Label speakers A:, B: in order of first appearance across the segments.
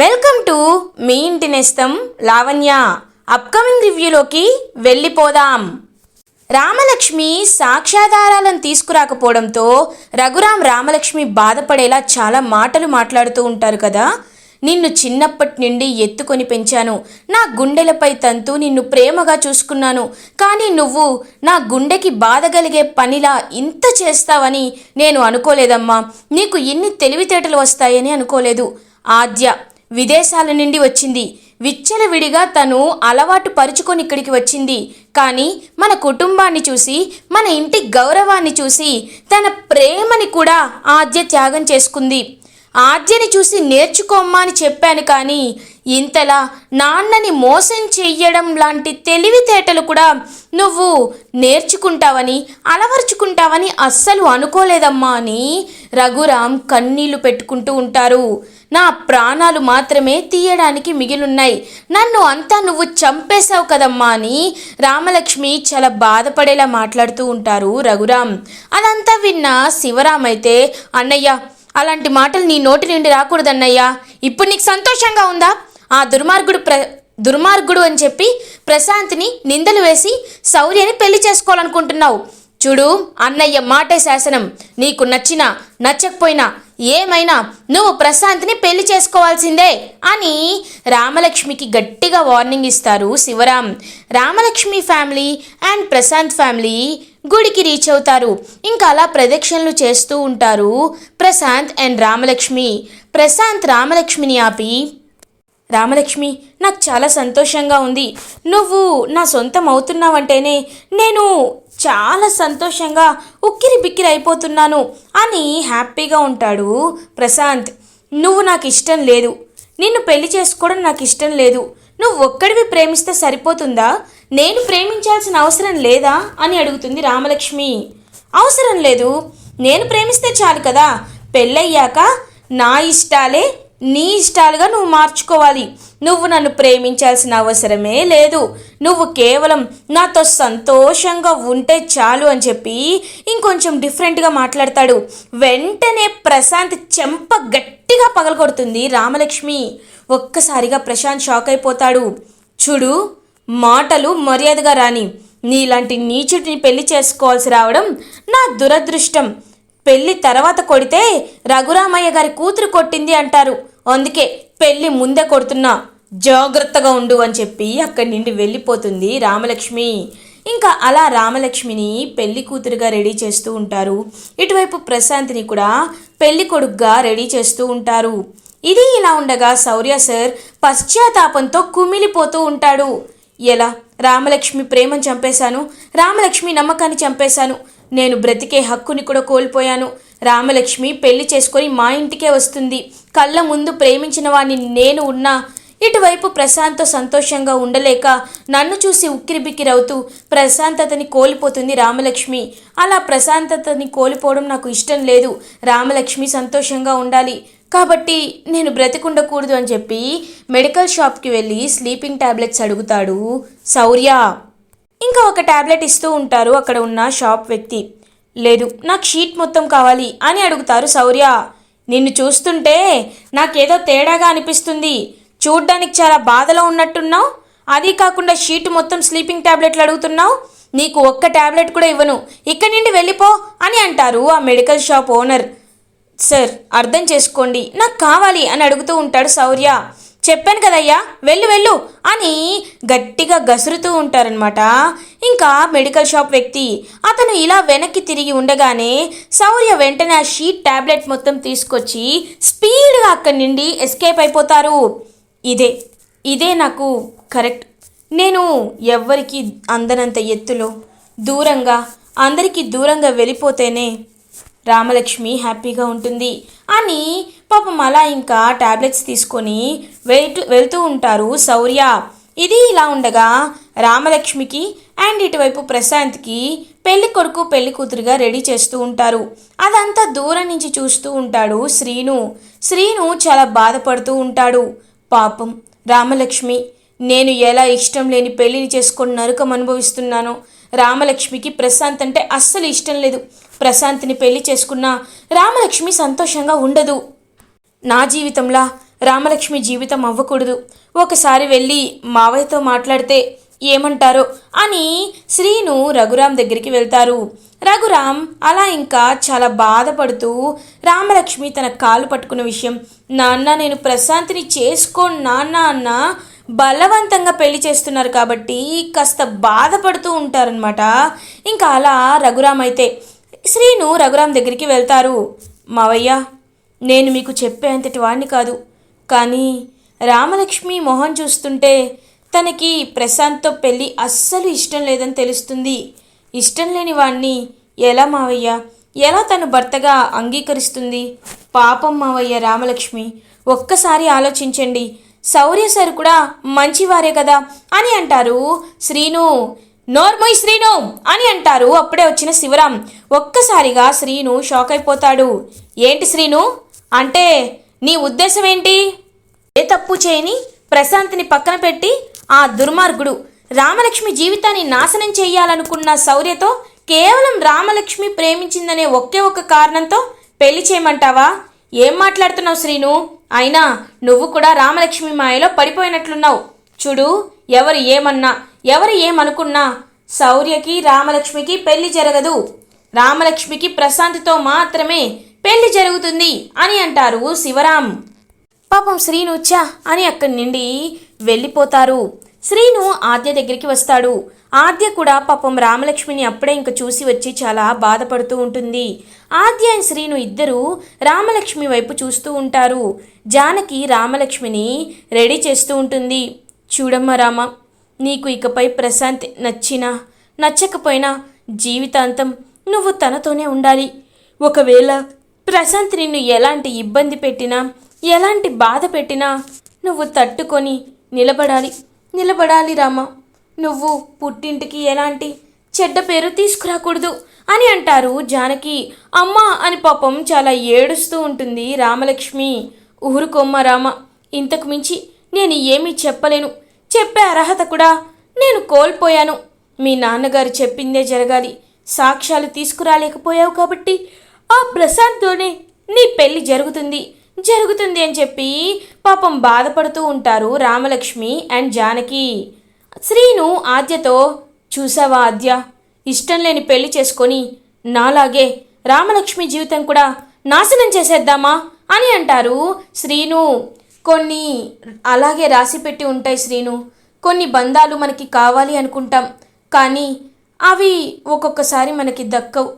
A: Welcome to me ఇంటి నేస్తం Lavanya. Upcoming రివ్యూలోకి వెళ్ళిపోదాం. రామలక్ష్మి సాక్ష్యాధారాలను తీసుకురాకపోవడంతో రఘురాం రామలక్ష్మి బాధపడేలా చాలా మాటలు మాట్లాడుతూ ఉంటారు కదా. నిన్ను చిన్నప్పటి నుండి ఎత్తుకొని పెంచాను. నా గుండెలపై తంతు నిన్ను ప్రేమగా చూసుకున్నాను. కానీ నువ్వు నా గుండెకి బాధ కలిగే పనిలా ఇంత చేస్తావని నేను అనుకోలేదమ్మా. నీకు ఇన్ని తెలివితేటలు వస్తాయని అనుకోలేదు. ఆద్య విదేశాల నుండి వచ్చింది. విచ్చలవిడిగా తను అలవాటు పరుచుకొని ఇక్కడికి వచ్చింది. కానీ మన కుటుంబాన్ని చూసి మన ఇంటి గౌరవాన్ని చూసి తన ప్రేమని కూడా ఆద్య త్యాగం చేసుకుంది. ఆద్యని చూసి నేర్చుకోమ్మా అని చెప్పాను కానీ ఇంతలా నాన్నని మోసం చెయ్యడం లాంటి తెలివితేటలు కూడా నువ్వు నేర్చుకుంటావని అలవర్చుకుంటావని అస్సలు అనుకోలేదమ్మా అని రఘురామ్ కన్నీళ్ళు పెట్టుకుంటూ ఉంటారు. నా ప్రాణాలు మాత్రమే తీయడానికి మిగిలున్నాయి. నన్ను అంతా నువ్వు చంపేశావు కదమ్మా అని రామలక్ష్మి చాలా బాధపడేలా మాట్లాడుతూ ఉంటారు రఘురామ్. అదంతా విన్న శివరామ్ అయితే అన్నయ్య అలాంటి మాటలు నీ నోటి నుండి రాకూడదన్నయ్యా. ఇప్పుడు నీకు సంతోషంగా ఉందా? ఆ దుర్మార్గుడు ప్ర దుర్మార్గుడు అని చెప్పి ప్రశాంత్ని నిందలు వేసి శౌర్యని పెళ్ళి చేసుకోవాలనుకుంటున్నావు. చూడు అన్నయ్య మాటే శాసనం. నీకు నచ్చినా నచ్చకపోయినా ఏమైనా నువ్వు ప్రశాంత్ని పెళ్ళి చేసుకోవాల్సిందే అని రామలక్ష్మికి గట్టిగా వార్నింగ్ ఇస్తారు Sivaram Ramalakshmi family and Prashanth family గుడికి రీచ్ అవుతారు. ఇంకా అలా ప్రదక్షిణలు చేస్తూ ఉంటారు ప్రశాంత్ అండ్ రామలక్ష్మి. ప్రశాంత్ రామలక్ష్మిని ఆపి రామలక్ష్మి నాకు చాలా సంతోషంగా ఉంది. నువ్వు నా సొంతం అవుతున్నావంటేనే నేను చాలా సంతోషంగా ఉక్కిరి బిక్కిరి అయిపోతున్నాను అని హ్యాపీగా ఉంటాడు ప్రశాంత్. నువ్వు నాకు ఇష్టం లేదు. నిన్ను పెళ్ళి చేసుకోవడం నాకు ఇష్టం లేదు. నువ్వు ఒక్కడివి ప్రేమిస్తే సరిపోతుందా? నేను ప్రేమించాల్సిన అవసరం లేదా? అని అడుగుతుంది రామలక్ష్మి. అవసరం లేదు. నేను ప్రేమిస్తే చాలు కదా. పెళ్ళయ్యాక నా ఇష్టాలే నీ ఇష్టాలుగా నువ్వు మార్చుకోవాలి. నువ్వు నన్ను ప్రేమించాల్సిన అవసరమే లేదు. నువ్వు కేవలం నాతో సంతోషంగా ఉంటే చాలు అని చెప్పి ఇంకొంచెం డిఫరెంట్గా మాట్లాడతాడు. వెంటనే ప్రశాంత్ చెంప గట్టిగా పగలగొడుతుంది రామలక్ష్మి. ఒక్కసారిగా ప్రశాంత్ షాక్ అయిపోతాడు. చూడు మాటలు మర్యాదగా రాని నీలాంటి నీచుడిని పెళ్ళి చేసుకోవాల్సి రావడం నా దురదృష్టం. పెళ్ళి తర్వాత కొడితే రఘురామయ్య గారి కూతురు కొట్టింది అంటారు. అందుకే పెళ్ళి ముందే కొడుతున్నా. జాగ్రత్తగా ఉండు అని చెప్పి అక్కడి నుండి వెళ్ళిపోతుంది రామలక్ష్మి. ఇంకా అలా రామలక్ష్మిని పెళ్ళి కూతురుగా రెడీ చేస్తూ ఉంటారు. ఇటువైపు ప్రశాంత్ని కూడా పెళ్ళి కొడుకుగా రెడీ చేస్తూ ఉంటారు. ఇది ఇలా ఉండగా శౌర్య సార్ పశ్చాత్తాపంతో కుమిలిపోతూ ఉంటాడు. ఎలా? రామలక్ష్మి ప్రేమను చంపేశాను. రామలక్ష్మి నమ్మకాన్ని చంపేశాను. నేను బ్రతికే హక్కుని కూడా కోల్పోయాను. రామలక్ష్మి పెళ్ళి చేసుకొని మా ఇంటికే వస్తుంది. కళ్ళ ముందు ప్రేమించిన వాడిని నేను ఉన్నా ఇటువైపు ప్రశాంత్ సంతోషంగా ఉండలేక నన్ను చూసి ఉక్కిరిబిక్కిరవుతూ ప్రశాంతతని కోల్పోతుంది రామలక్ష్మి. అలా ప్రశాంతతని కోల్పోవడం నాకు ఇష్టం లేదు. రామలక్ష్మి సంతోషంగా ఉండాలి. కాబట్టి నేను బ్రతికుండకూడదు అని చెప్పి మెడికల్ షాప్కి వెళ్ళి స్లీపింగ్ టాబ్లెట్స్ అడుగుతాడు శౌర్య ఇంకా ఒక ట్యాబ్లెట్ ఇస్తూ ఉంటారు అక్కడ ఉన్న షాప్ వ్యక్తి. లేదు నాకు షీట్ మొత్తం కావాలి అని అడుగుతారు శౌర్య. నిన్ను చూస్తుంటే నాకేదో తేడాగా అనిపిస్తుంది. చూడ్డానికి చాలా బాధలో ఉన్నట్టున్నావు. అది కాకుండా షీట్ మొత్తం స్లీపింగ్ టాబ్లెట్లు అడుగుతున్నావు. నీకు ఒక్క ట్యాబ్లెట్ కూడా ఇవ్వను. ఇక్కడి నుండి వెళ్ళిపో అని అంటారు ఆ మెడికల్ షాప్ ఓనర్. సార్ అర్థం చేసుకోండి. నాకు కావాలి అని అడుగుతూ ఉంటాడు శౌర్య. చెప్పాను కదయ్యా వెళ్ళు వెళ్ళు అని గట్టిగా గసురుతూ ఉంటారనమాట ఇంకా మెడికల్ షాప్ వ్యక్తి అతను ఇలా వెనక్కి తిరిగి ఉండగానే శౌర్య వెంటనే ఆ షీట్ టాబ్లెట్ మొత్తం తీసుకొచ్చి స్పీడ్గా అక్కడి నుండి ఎస్కేప్ అయిపోతారు. ఇదే ఇదే నాకు కరెక్ట్. నేను ఎవ్వరికి అందనంత ఎత్తులో దూరంగా అందరికీ దూరంగా వెళ్ళిపోతేనే రామలక్ష్మి హ్యాపీగా ఉంటుంది అని పాపం అలా ఇంకా టాబ్లెట్స్ తీసుకొని వెళ్తూ వెళ్తూ ఉంటారు శౌర్య. ఇది ఇలా ఉండగా రామలక్ష్మికి అండ్ ఇటువైపు ప్రశాంత్కి పెళ్ళి కొడుకు పెళ్ళి కూతురుగా రెడీ చేస్తూ ఉంటారు. అదంతా దూరం నుంచి చూస్తూ ఉంటాడు శ్రీను. శ్రీను చాలా బాధపడుతూ ఉంటాడు. పాపం రామలక్ష్మి నేను ఎలా ఇష్టం లేని పెళ్ళిని చేసుకొని నరకం అనుభవిస్తున్నాను. రామలక్ష్మికి ప్రశాంత్ అంటే అస్సలు ఇష్టం లేదు. ప్రశాంత్ని పెళ్ళి చేసుకున్న రామలక్ష్మి సంతోషంగా ఉండదు. నా జీవితంలా రామలక్ష్మి జీవితం అవ్వకూడదు. ఒకసారి వెళ్ళి మావయ్యతో మాట్లాడితే ఏమంటారో అని శ్రీను రఘురాం దగ్గరికి వెళ్తారు. రఘురాం అలా ఇంకా చాలా బాధపడుతూ రామలక్ష్మి తన కాలు పట్టుకున్న విషయం నాన్న నేను ప్రశాంతిని చేసుకోను నాన్న అన్న బలవంతంగా పెళ్ళి చేస్తున్నారు కాబట్టి కాస్త బాధపడుతూ ఉంటారనమాట ఇంకా అలా రఘురాం అయితే శ్రీను రఘురాం దగ్గరికి వెళ్తారు. మావయ్య నేను మీకు చెప్పేంతటి వాడిని కాదు. కానీ రామలక్ష్మి మొహం చూస్తుంటే తనకి ప్రశాంత్తో పెళ్ళి అస్సలు ఇష్టం లేదని తెలుస్తుంది. ఇష్టం లేని వాణ్ణి ఎలా మావయ్య ఎలా తను భర్తగా అంగీకరిస్తుంది? పాపం మావయ్య రామలక్ష్మి ఒక్కసారి ఆలోచించండి. శౌర్య సార్ కూడా మంచివారే కదా అని అంటారు శ్రీను. నోర్మోయ్ శ్రీను అని అంటారు అప్పుడే వచ్చిన శివరాం ఒక్కసారిగా శ్రీను షాక్ అయిపోతాడు. ఏంటి శ్రీను? అంటే నీ ఉద్దేశం ఏంటి ఏ తప్పు చేయని ప్రశాంత్ని పక్కన పెట్టి ఆ దుర్మార్గుడు రామలక్ష్మి జీవితాన్ని నాశనం చేయాలనుకున్న శౌర్యతో కేవలం రామలక్ష్మి ప్రేమించిందనే ఒకే ఒక కారణంతో పెళ్ళి చేయమంటావా? ఏం మాట్లాడుతున్నావు శ్రీను? అయినా నువ్వు కూడా రామలక్ష్మి మాయలో పడిపోయినట్లున్నావు. చూడు ఎవరు ఏమన్నా ఎవరు ఏమనుకున్నా శౌర్యకి రామలక్ష్మికి పెళ్ళి జరగదు. రామలక్ష్మికి ప్రశాంత్తో మాత్రమే పెళ్ళి జరుగుతుంది అని అంటారు శివరాం పాపం శ్రీను ఛా అని అక్కడి నుండి వెళ్ళిపోతారు. శ్రీను ఆద్య దగ్గరికి వస్తాడు. ఆద్య కూడా పాపం రామలక్ష్మిని అప్పుడే ఇంక చూసి వచ్చి చాలా బాధపడుతూ ఉంటుంది. ఆద్య అండ్ శ్రీను ఇద్దరూ రామలక్ష్మి వైపు చూస్తూ ఉంటారు. జానకి రామలక్ష్మిని రెడీ చేస్తూ ఉంటుంది. చూడమ్మా రామ నీకు ఇకపై ప్రశాంత్ నచ్చినా నచ్చకపోయినా జీవితాంతం నువ్వు తనతోనే ఉండాలి. ఒకవేళ ప్రశాంత్ నిన్ను ఎలాంటి ఇబ్బంది పెట్టినా ఎలాంటి బాధ పెట్టినా నువ్వు తట్టుకొని నిలబడాలి. నిలబడాలి రామ. నువ్వు పుట్టింటికి ఎలాంటి చెడ్డ పేరు తీసుకురాకూడదు అని అంటారు జానకి. అమ్మ అని పాపం చాలా ఏడుస్తూ ఉంటుంది రామలక్ష్మి. ఊరుకోమ్మ రామ ఇంతకు మించి నేను ఏమీ చెప్పలేను. చెప్పే అర్హత కూడా నేను కోల్పోయాను. మీ నాన్నగారు చెప్పిందే జరగాలి. సాక్ష్యాలు తీసుకురాలేకపోయావు కాబట్టి ఆ ప్రశాంత్తోనే నీ పెళ్ళి జరుగుతుంది జరుగుతుంది అని చెప్పి పాపం బాధపడుతూ ఉంటారు రామలక్ష్మి అండ్ జానకి. శ్రీను ఆద్యతో చూసావా ఆద్య ఇష్టం లేని పెళ్ళి చేసుకొని నాలాగే రామలక్ష్మి జీవితం కూడా నాశనం చేసేద్దామా అని అంటారు శ్రీను. కొన్ని అలాగే రాసిపెట్టి ఉంటాయి శ్రీను. కొన్ని బంధాలు మనకి కావాలి అనుకుంటాం కానీ అవి ఒక్కొక్కసారి మనకి దక్కవు.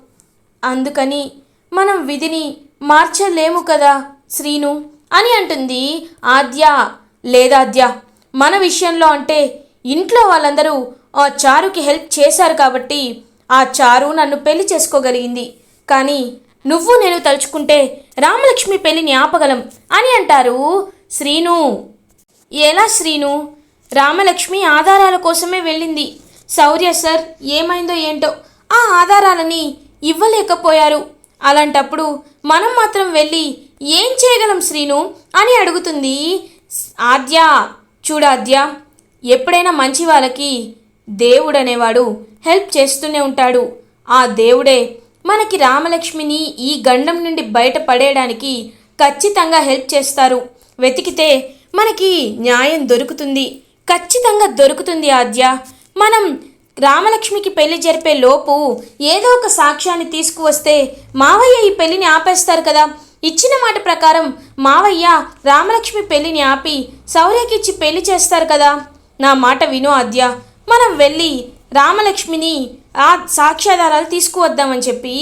A: అందుకని మనం విధిని మార్చలేము కదా శ్రీను? అని అంటుంది ఆద్య. లేదాద్య మన విషయంలో అంటే ఇంట్లో వాళ్ళందరూ ఆ చారుకి హెల్ప్ చేశారు కాబట్టి ఆ చారు నన్ను పెళ్ళి చేసుకోగలిగింది. కానీ నువ్వు నేను తలుచుకుంటే రామలక్ష్మి పెళ్ళిని ఆపగలం అని అంటారు శ్రీను. ఎలా శ్రీను? రామలక్ష్మి ఆధారాల కోసమే వెళ్ళింది. శౌర్య సార్ ఏమైందో ఏంటో ఆ ఆధారాలని ఇవ్వలేకపోయారు. అలాంటప్పుడు మనం మాత్రం వెళ్ళి ఏం చేయగలం శ్రీను అని అడుగుతుంది. ఆద్య చూడాద్య ఎప్పుడైనా మంచి వాళ్ళకి దేవుడు అనేవాడు హెల్ప్ చేస్తూనే ఉంటాడు. ఆ దేవుడే మనకి రామలక్ష్మిని ఈ గండం నుండి బయటపడేయడానికి ఖచ్చితంగా హెల్ప్ చేస్తారు. వెతికితే మనకి న్యాయం దొరుకుతుంది. ఖచ్చితంగా దొరుకుతుంది ఆద్య. మనం రామలక్ష్మికి పెళ్ళి జరిపే లోపు ఏదో ఒక సాక్ష్యాన్ని తీసుకువస్తే మావయ్య ఈ పెళ్ళిని ఆపేస్తారు కదా. ఇచ్చిన మాట ప్రకారం మావయ్య రామలక్ష్మి పెళ్ళిని ఆపి సౌర్యకిచ్చి పెళ్ళి చేస్తారు కదా. నా మాట విను ఆద్య. మనం వెళ్ళి రామలక్ష్మిని ఆ సాక్ష్యాధారాలు తీసుకువద్దామని చెప్పి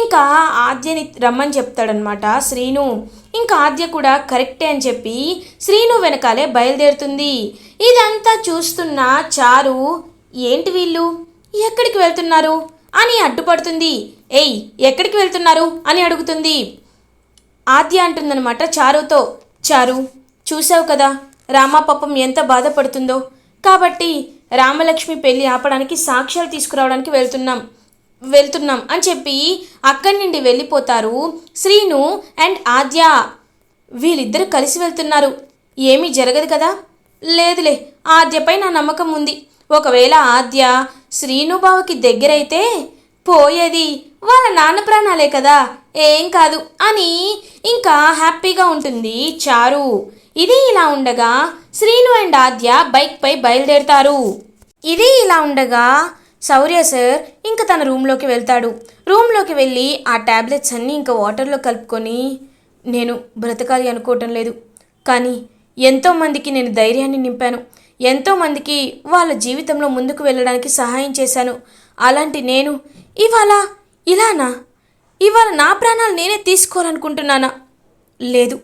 A: ఇంకా ఆద్యని రమ్మని చెప్తాడనమాట శ్రీను. ఇంకా ఆద్య కూడా కరెక్టే అని చెప్పి శ్రీను వెనకాలే బయలుదేరుతుంది. ఇదంతా చూస్తున్న చారు ఏంటి వీళ్ళు? ఎక్కడికి వెళ్తున్నారు? అని అడ్డుపడుతుంది. ఏయ్ ఎక్కడికి వెళ్తున్నారు? అని అడుగుతుంది. ఆద్య అంటుందన్నమాట చారుతో. చారు చూసావు కదా రామాపప్పం ఎంత బాధపడుతుందో. కాబట్టి రామలక్ష్మి పెళ్ళి ఆపడానికి సాక్ష్యాలు తీసుకురావడానికి వెళ్తున్నాం. వెళ్తున్నాం అని చెప్పి అక్కడి నుండి వెళ్ళిపోతారు శ్రీను అండ్ ఆద్య. వీళ్ళిద్దరు కలిసి వెళ్తున్నారు. ఏమీ జరగదు కదా? లేదులే ఆద్యపై నా నమ్మకం ఉంది. ఒకవేళ ఆద్య శ్రీనుబావకి దగ్గరైతే పోయేది వాళ్ళ నాన్న ప్రాణాలే కదా. ఏం కాదు అని ఇంకా హ్యాపీగా ఉంటుంది చారు. ఇది ఇలా ఉండగా శ్రీను అండ్ ఆద్య బైక్పై బయలుదేరుతారు. ఇది ఇలా ఉండగా శౌర్య సార్ ఇంకా తన రూమ్లోకి వెళ్తాడు. రూమ్లోకి వెళ్ళి ఆ ట్యాబ్లెట్స్ అన్నీ ఇంకా వాటర్లో కలుపుకొని నేను బ్రతకాలి అనుకోవటం లేదు. కానీ ఎంతోమందికి నేను ధైర్యాన్ని నింపాను. ఎంతోమందికి వాళ్ళ జీవితంలో ముందుకు వెళ్ళడానికి సహాయం చేశాను. అలాంటి నేను ఇవాళ ఇలానా? ఇవాళ నా ప్రాణాలు నేనే తీసుకోవాలనుకుంటున్నానా? లేదు.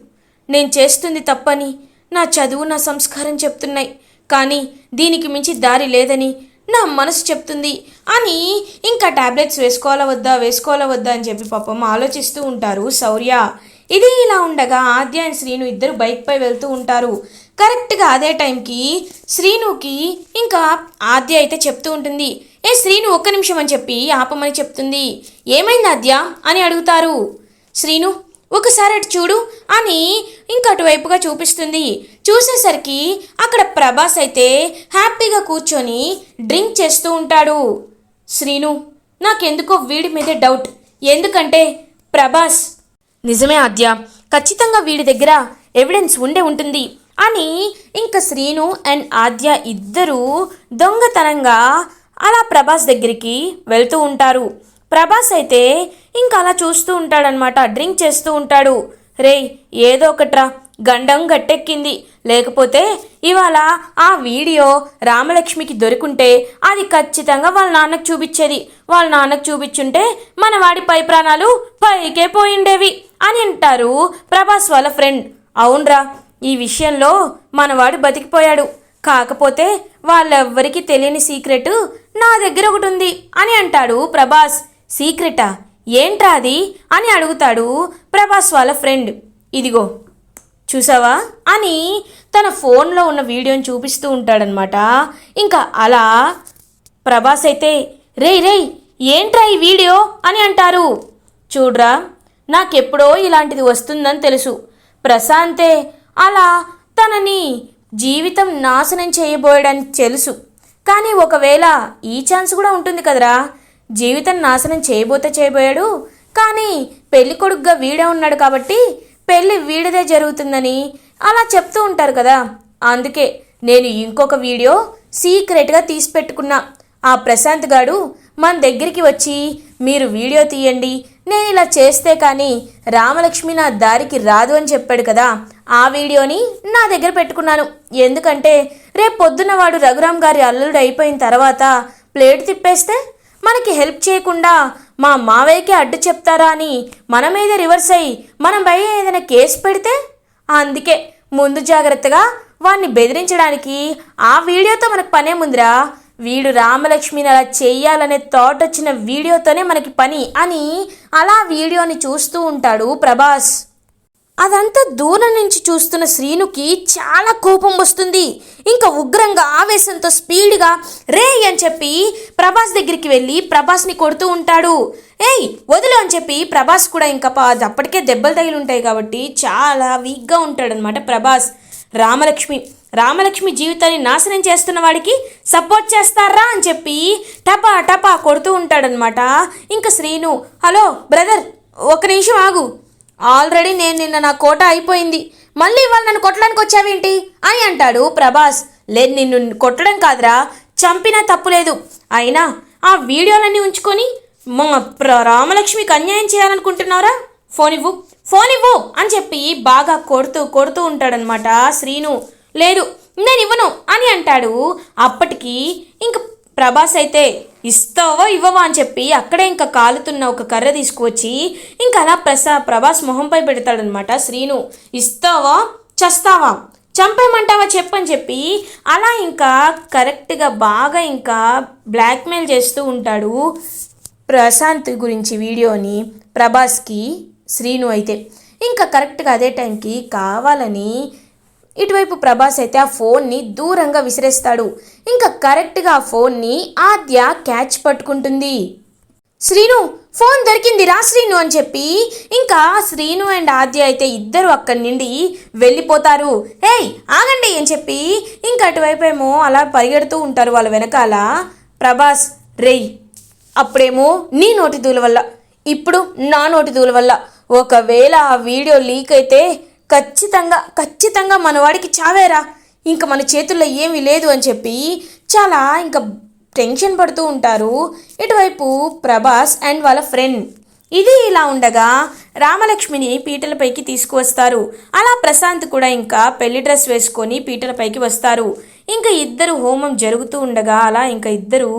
A: నేను చేస్తుంది తప్పని నా చదువు నా సంస్కారం చెప్తున్నాయి. కానీ దీనికి మించి దారి లేదని నా మనసు చెప్తుంది. అని ఇంకా టాబ్లెట్స్ వేసుకోవాలా వద్దా వేసుకోవాలా వద్దా అని చెప్పి పాపం ఆలోచిస్తూ ఉంటారు శౌర్య ఇది ఇలా ఉండగా ఆద్య అండ్ శ్రీను ఇద్దరు బైక్పై వెళ్తూ ఉంటారు. కరెక్ట్గా అదే టైంకి శ్రీనుకి ఇంకా ఆద్య అయితే చెప్తూ ఉంటుంది. ఏ శ్రీను ఒక్క నిమిషం అని చెప్పి ఆపమని చెప్తుంది. ఏమైంది ఆద్య? అని అడుగుతారు. శ్రీను ఒకసారి అటు చూడు అని ఇంకా అటువైపుగా చూపిస్తుంది. చూసేసరికి అక్కడ ప్రభాస్ అయితే హ్యాపీగా కూర్చొని డ్రింక్ చేస్తూ ఉంటాడు. శ్రీను నాకెందుకో వీడి మీదే డౌట్. ఎందుకంటే ప్రభాస్ నిజమే ఆద్య. ఖచ్చితంగా వీడి దగ్గర ఎవిడెన్స్ ఉండే ఉంటుంది. అని ఇంకా శ్రీను అండ్ ఆద్య ఇద్దరూ దొంగతనంగా అలా ప్రభాస్ దగ్గరికి వెళ్తూ ఉంటారు. ప్రభాస్ అయితే ఇంకా అలా చూస్తూ ఉంటాడనమాట డ్రింక్ చేస్తూ ఉంటాడు. రేయ్ ఏదో ఒకట్రా గండం గట్టెక్కింది. లేకపోతే ఇవాళ ఆ వీడియో రామలక్ష్మికి దొరికుంటే అది ఖచ్చితంగా వాళ్ళ నాన్నకు చూపించేది. వాళ్ళ నాన్నకు చూపించుంటే మన వాడి పై ప్రాణాలు పైకే పోయిండేవి అని అంటారు ప్రభాస్ వాళ్ళ ఫ్రెండ్. అవునరా ఈ విషయంలో మనవాడు బతికిపోయాడు. కాకపోతే వాళ్ళెవ్వరికీ తెలియని సీక్రెట్ నా దగ్గర ఒకటి ఉంది అని అంటాడు ప్రభాస్. సీక్రెటా? ఏంట్రా అది? అని అడుగుతాడు ప్రభాస్ వాళ్ళ ఫ్రెండ్. ఇదిగో చూసావా? అని తన ఫోన్లో ఉన్న వీడియోని చూపిస్తూ ఉంటాడనమాట ఇంకా అలా ప్రభాస్ అయితే రేయ్ రేయ్ ఏంట్రా ఈ వీడియో? అని అంటారు. చూడ్రా నాకెప్పుడో ఇలాంటిది వస్తుందని తెలుసు. ప్రశాంతే అలా తనని జీవితం నాశనం చేయబోయడని తెలుసు. కానీ ఒకవేళ ఈ ఛాన్స్ కూడా ఉంటుంది కదరా. జీవితం నాశనం చేయబోతే చేయబోయాడు. కానీ పెళ్ళి కొడుకుగా వీడే ఉన్నాడు కాబట్టి పెళ్ళి వీడిదే జరుగుతుందని అలా చెప్తూ ఉంటారు కదా. అందుకే నేను ఇంకొక వీడియో సీక్రెట్గా తీసి పెట్టుకున్నా ఆ ప్రశాంత్ గాడు మన దగ్గరికి వచ్చి మీరు వీడియో తీయండి నేను ఇలా చేస్తే కానీ రామలక్ష్మి నా దారికి రాదు అని చెప్పాడు కదా ఆ వీడియోని నా దగ్గర పెట్టుకున్నాను. ఎందుకంటే రేపు పొద్దున్న వాడు రఘురామ్ గారి అల్లుడు అయిపోయిన తర్వాత ప్లేట్ తిప్పేస్తే మనకి హెల్ప్ చేయకుండా మా మావయ్యకి అడ్డు చెప్తారా అని మన మీద రివర్స్ అయ్యి మనం భయ ఏదైనా కేసు పెడితే? అందుకే ముందు జాగ్రత్తగా వాడిని బెదిరించడానికి ఆ వీడియోతో మనకు పనే ముందురా. వీడు రామలక్ష్మిని అలా చేయాలనే థాట్ వచ్చిన వీడియోతోనే మనకి పని అని అలా వీడియోని చూస్తూ ఉంటాడు ప్రభాస్. అదంతా దూరం నుంచి చూస్తున్న శ్రీనుకి చాలా కోపం వస్తుంది. ఇంకా ఉగ్రంగా ఆవేశంతో స్పీడ్గా రే అని చెప్పి ప్రభాస్ దగ్గరికి వెళ్ళి ప్రభాస్ని కొడుతూ ఉంటాడు. ఏయ్ వదిలే అని చెప్పి ప్రభాస్ కూడా ఇంకా పా- అప్పటికే దెబ్బలు తగిలి ఉంటాయి కాబట్టి చాలా వీక్గా ఉంటాడనమాట ప్రభాస్. రామలక్ష్మి రామలక్ష్మి జీవితాన్ని నాశనం చేస్తున్న వాడికి సపోర్ట్ చేస్తారా అని చెప్పి టపా టపా కొడుతూ ఉంటాడనమాట ఇంకా శ్రీను హలో బ్రదర్ ఒక నిమిషం ఆగు. ఆల్రెడీ నేను నిన్న నా కోట అయిపోయింది. మళ్ళీ ఇవాళ నన్ను కొట్టడానికి వచ్చావేంటి? అని అంటాడు ప్రభాస్. లేదు నిన్ను కొట్టడం కాదురా. చంపినా తప్పులేదు అయినా ఆ వీడియోలన్నీ ఉంచుకొని మా ప్ర- రామలక్ష్మికి అన్యాయం చేయాలనుకుంటున్నారా? ఫోన్ ఇవ్వు. ఫోన్ ఇవ్వు. అని చెప్పి బాగా కొడుతూ కొడుతూ ఉంటాడనమాట శ్రీను. లేదు నేను ఇవ్వను అని అంటాడు. అప్పటికి ఇంక ప్రభాస్ అయితే ఇస్తావో ఇవ్వవా? అని చెప్పి అక్కడే ఇంకా కాలుతున్న ఒక కర్ర తీసుకువచ్చి ఇంకా అలా ప్రసా ప్రభాస్ మొహంపై పెడతాడనమాట శ్రీను. ఇస్తావా? చస్తావా? చంపేయమంటావా చెప్పని చెప్పి అలా ఇంకా కరెక్ట్గా బాగా ఇంకా బ్లాక్మెయిల్ చేస్తూ ఉంటాడు ప్రశాంత్ గురించి వీడియోని ప్రభాస్కి శ్రీను అయితే. ఇంకా కరెక్ట్గా అదే టైంకి కావాలని ఇటువైపు ప్రభాస్ అయితే ఆ ఫోన్ని దూరంగా విసిరేస్తాడు. ఇంకా కరెక్ట్గా ఆ ఫోన్ని ఆద్య క్యాచ్ పట్టుకుంటుంది. శ్రీను ఫోన్ దొరికింది రా శ్రీను అని చెప్పి ఇంకా శ్రీను అండ్ ఆద్య అయితే ఇద్దరు అక్కడి నుండి వెళ్ళిపోతారు. హేయ్ ఆగండి అని చెప్పి ఇంకా అటువైపు ఏమో అలా పరిగెడుతూ ఉంటారు వాళ్ళ వెనకాల ప్రభాస్ రేయ్ అప్పుడేమో నీ నోటి దూల వల్ల ఇప్పుడు నా నోటి దూల వల్ల. ఒకవేళ ఆ వీడియో లీక్ అయితే ఖచ్చితంగా ఖచ్చితంగా మనవాడికి చావేరా. ఇంకా మన చేతుల్లో ఏమీ లేదు అని చెప్పి చాలా ఇంకా టెన్షన్ పడుతూ ఉంటారు. ఇటువైపు ప్రభాస్ అండ్ వాళ్ళ ఫ్రెండ్. ఇది ఇలా ఉండగా రామలక్ష్మిని పీటలపైకి తీసుకువస్తారు. అలా ప్రశాంత్ కూడా ఇంకా పెళ్ళి డ్రెస్ వేసుకొని పీటలపైకి వస్తారు. ఇంకా ఇద్దరు హోమం జరుగుతూ ఉండగా అలా ఇంకా ఇద్దరు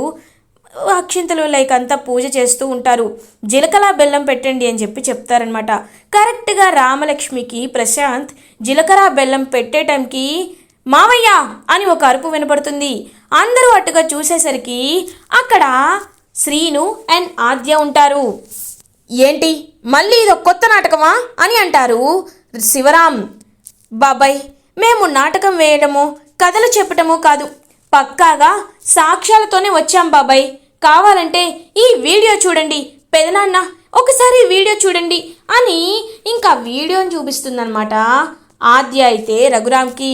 A: అక్షింతలు లైక్ అంతా పూజ చేస్తూ ఉంటారు. జీలకల బెల్లం పెట్టండి అని చెప్పి చెప్తారనమాట కరెక్ట్గా రామలక్ష్మికి ప్రశాంత్ జీలకర్ర బెల్లం పెట్టే టైంకి మావయ్య! అని ఒక అరుపు వినపడుతుంది. అందరూ అటుగా చూసేసరికి అక్కడ శ్రీను అండ్ ఆద్య ఉంటారు. ఏంటి? మళ్ళీ ఇది ఒక కొత్త నాటకమా? అని అంటారు శివరాం బాబాయ్ మేము నాటకం వేయడము కథలు చెప్పటము కాదు. పక్కాగా సాక్ష్యాలతోనే వచ్చాం బాబాయ్. కావాలంటే ఈ వీడియో చూడండి. పెదనాన్న ఒకసారి వీడియో చూడండి అని ఇంకా వీడియోని చూపిస్తుందన్నమాట. ఆద్య అయితే రఘురామ్కి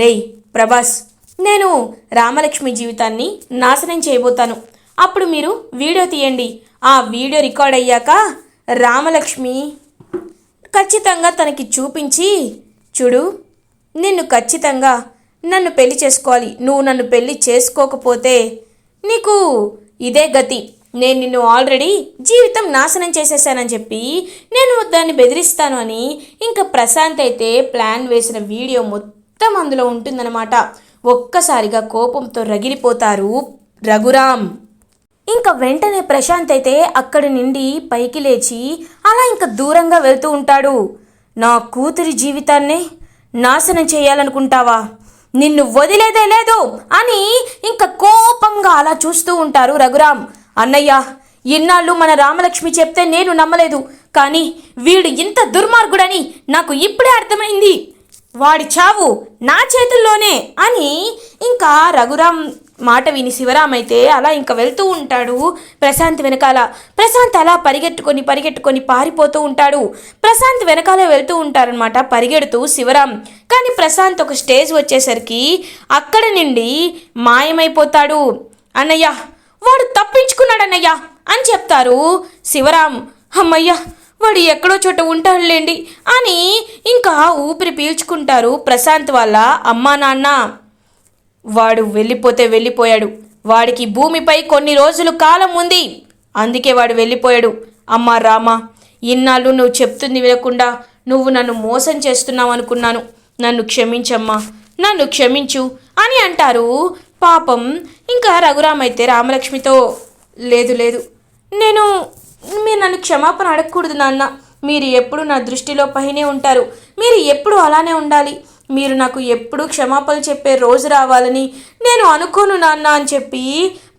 A: రేయ్ ప్రభాస్ నేను రామలక్ష్మి జీవితాన్ని నాశనం చేయబోతాను. అప్పుడు మీరు వీడియో తీయండి. ఆ వీడియో రికార్డ్ అయ్యాక రామలక్ష్మి ఖచ్చితంగా తనకి చూపించి చూడు నిన్ను ఖచ్చితంగా నన్ను పెళ్ళి చేసుకోవాలి. నువ్వు నన్ను పెళ్ళి చేసుకోకపోతే నీకు ఇదే గతి. నేను నిన్ను ఆల్రెడీ జీవితం నాశనం చేసేసానని చెప్పి నేను దాన్ని బెదిరిస్తాను అని ఇంకా ప్రశాంత్ అయితే ప్లాన్ వేసిన వీడియో మొత్తం అందులో ఉంటుందన్నమాట. ఒక్కసారిగా కోపంతో రగిలిపోతారు రఘురామ్. ఇంకా వెంటనే ప్రశాంత్ అయితే అక్కడి నుండి పైకి లేచి అలా ఇంకా దూరంగా వెళ్తూ ఉంటాడు. నా కూతురి జీవితాన్నే నాశనం చేయాలనుకుంటావా? నిన్ను వదిలేదే లేదు అని ఇంకా కోపంగా అలా చూస్తూ ఉంటారు రఘురామ్. అన్నయ్య ఇన్నాళ్ళు మన రామలక్ష్మి చెప్తే నేను నమ్మలేదు కానీ వీడు ఇంత దుర్మార్గుడని నాకు ఇప్పుడే అర్థమైంది. వాడి చావు నా చేతుల్లోనే అని ఇంకా రఘురామ్ మాట విని శివరామ్ అయితే అలా ఇంకా వెళ్తూ ఉంటాడు. ప్రశాంత్ వెనకాల. ప్రశాంత్ అలా పరిగెట్టుకొని పరిగెట్టుకొని పారిపోతూ ఉంటాడు. ప్రశాంత్ వెనకాల వెళ్తూ ఉంటారనమాట పరిగెడుతూ శివరామ్. కానీ ప్రశాంత్ ఒక స్టేజ్ వచ్చేసరికి అక్కడ నుండి మాయమైపోతాడు. అన్నయ్య వాడు తప్పించుకున్నాడన్నయ్య అని చెప్తారు శివరామ్. అమ్మయ్య వాడు ఎక్కడో చోట ఉంటాడులేండి అని ఇంకా ఊపిరి పీల్చుకుంటారు ప్రశాంత్ వాళ్ళ అమ్మా నాన్న. వాడు వెళ్ళిపోతే వెళ్ళిపోయాడు. వాడికి భూమిపై కొన్ని రోజులు కాలం ఉంది. అందుకే వాడు వెళ్ళిపోయాడు. అమ్మా రామా ఇన్నాళ్ళు నువ్వు చెప్తుంది వినకుండా నువ్వు నన్ను మోసం చేస్తున్నావు అనుకున్నాను. నన్ను క్షమించమ్మా నన్ను క్షమించు అని అంటారు. పాపం ఇంకా రఘురామ్ అయితే రామలక్ష్మితో లేదు లేదు నేను మీరు నన్ను క్షమాపణ అడగకూడదు నాన్న. మీరు ఎప్పుడు నా దృష్టిలో పైనే ఉంటారు. మీరు ఎప్పుడు అలానే ఉండాలి. మీరు నాకు ఎప్పుడు క్షమాపణలు చెప్పే రోజు రావాలని నేను అనుకోను నాన్న అని చెప్పి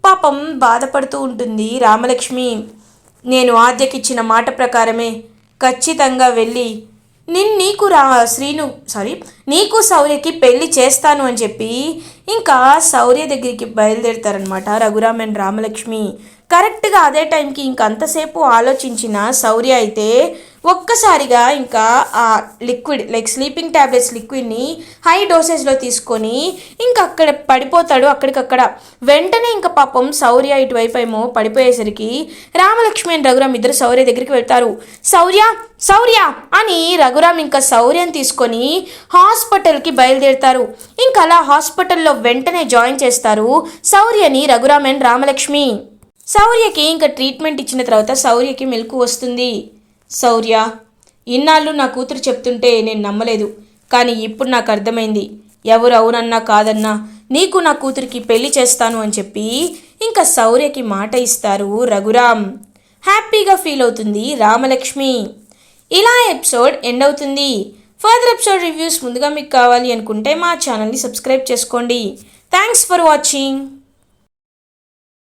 A: పాపం బాధపడుతూ ఉంటుంది రామలక్ష్మి. నేను ఆద్యకిచ్చిన మాట ప్రకారమే ఖచ్చితంగా వెళ్ళి నిన్ నీకు రా శ్రీను సారీ నీకు శౌర్యకి పెళ్ళి చేస్తాను అని చెప్పి ఇంకా శౌర్య దగ్గరికి బయలుదేరుతారనమాట రఘురామ్ అండ్ రామలక్ష్మి. కరెక్ట్గా అదే టైంకి ఇంకంతసేపు ఆలోచించిన శౌర్య అయితే ఒక్కసారిగా ఇంకా ఆ లిక్విడ్ లైక్ స్లీపింగ్ ట్యాబ్లెట్స్ లిక్విడ్ని హై డోసేజ్లో తీసుకొని ఇంకా అక్కడ పడిపోతాడు. అక్కడికక్కడ వెంటనే ఇంకా పాపం శౌర్య ఇటువైపు ఏమో పడిపోయేసరికి రామలక్ష్మి అండ్ రఘురామ్ ఇద్దరు శౌర్య దగ్గరికి వెళ్తారు. శౌర్య శౌర్య అని రఘురామ్ ఇంకా శౌర్యం తీసుకొని హాస్పిటల్కి బయలుదేరుతారు. ఇంకా అలా హాస్పిటల్లో వెంటనే జాయిన్ చేస్తారు శౌర్యని రఘురామ్ అండ్ రామలక్ష్మి. శౌర్యకి ఇంకా ట్రీట్మెంట్ ఇచ్చిన తర్వాత శౌర్యకి మెలకు వస్తుంది. శౌర్య ఇన్నాళ్ళు నా కూతురు చెప్తుంటే నేను నమ్మలేదు కానీ ఇప్పుడు నాకు అర్థమైంది. ఎవరు అవునన్నా కాదన్నా నీకు నా కూతురికి పెళ్ళి చేస్తాను అని చెప్పి ఇంకా శౌర్యకి మాట ఇస్తారు రఘురామ్. హ్యాపీగా ఫీల్ అవుతుంది రామలక్ష్మి. ఇలా ఎపిసోడ్ ఎండ్ అవుతుంది. ఫర్దర్ ఎపిసోడ్ రివ్యూస్ ముందుగా మీకు కావాలి అనుకుంటే మా ఛానల్ని సబ్స్క్రైబ్ చేసుకోండి. Thanks for watching.